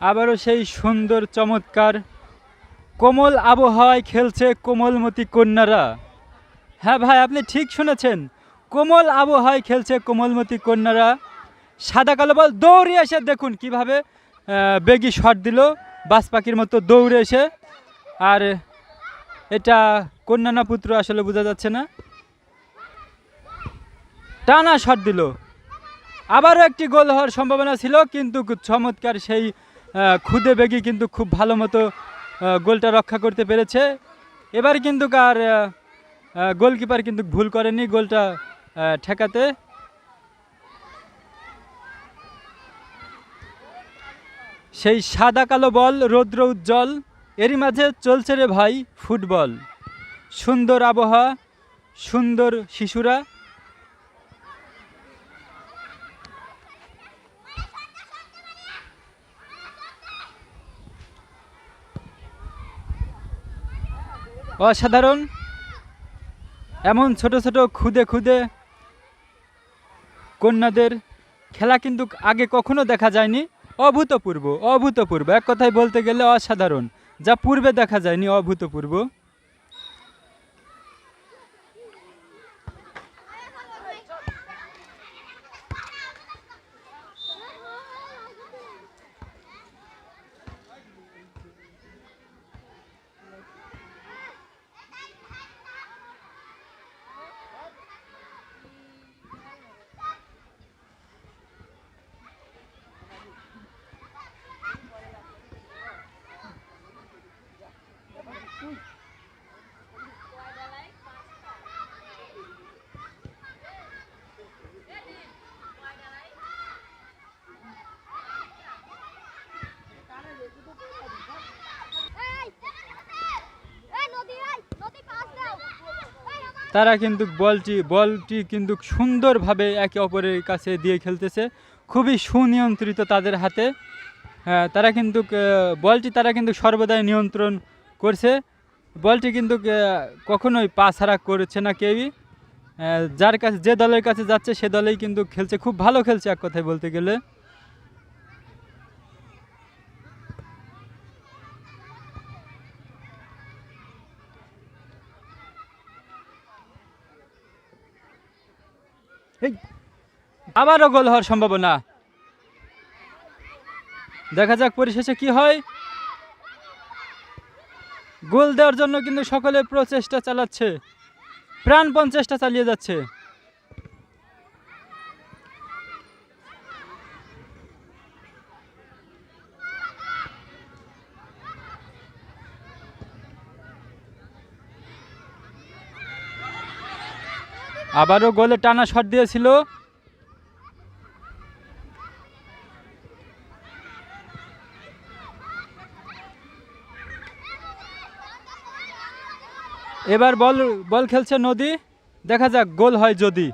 আবারও সেই সুন্দর, চমৎকার, কোমল আবহাওয়ায় খেলছে কোমলমতি কন্যারা। হ্যাঁ ভাই, আপনি ঠিক শুনেছেন, কোমল আবহাওয়ায় খেলছে কোমলমতি কন্যারা। সাদা কালো বল, দৌড়ে এসে দেখুন কীভাবে বেগি শট দিল বাস পাখির মতো দৌড়ে এসে। আর এটা কন্যা না পুত্র আসলে বোঝা যাচ্ছে না। টানা শট দিল। আবারও একটি গোল হওয়ার সম্ভাবনা ছিল, কিন্তু চমৎকার সেই খুদে বেগি কিন্তু খুব ভালো মতো গোলটা রক্ষা করতে পেরেছে। এবার কিন্তু আর গোলকিপার কিন্তু ভুল করেনি গোলটা ঠেকাতে। সেই সাদা কালো বল রৌদ্র উজ্জ্বল, এরই মাঝে চলছে রে ভাই ফুটবল। সুন্দর আবহাওয়া, সুন্দর শিশুরা। অসাধারণ। এমন ছোট ছোট খুদে খুদে কন্যাদের খেলা কিন্তু আগে কখনো দেখা যায়নি। অভূতপূর্ব অভূতপূর্ব। এক কথায় বলতে গেলে অসাধারণ। যা পূর্বে দেখা যায়নি, অভূতপূর্ব। তারা কিন্তু বলটি বলটি কিন্তু সুন্দরভাবে একে অপরের কাছে দিয়ে খেলতেছে। খুবই সুনিয়ন্ত্রিত তাদের হাতে। হ্যাঁ, তারা কিন্তু বলটি তারা কিন্তু সর্বদাই নিয়ন্ত্রণ করছে। বলটি কিন্তু কখনোই পা ছাড়া করছে না কেউই। যার কাছে যে দলের কাছে যাচ্ছে সে দলেই কিন্তু খেলছে। খুব ভালো খেলছে এক কথায় বলতে গেলে। আবারও গোল হওয়ার সম্ভাবনা। দেখা যাক পরিশেষে কি হয়। গোল দেওয়ার জন্য কিন্তু সকলে প্রচেষ্টা চালাচ্ছে। প্রাণপণ চেষ্টা চালিয়ে যাচ্ছে। আবারও গোলে টানা শট দিয়েছিল। এবার বল বল খেলছে নদী। দেখা যাক, গোল হয় যদি।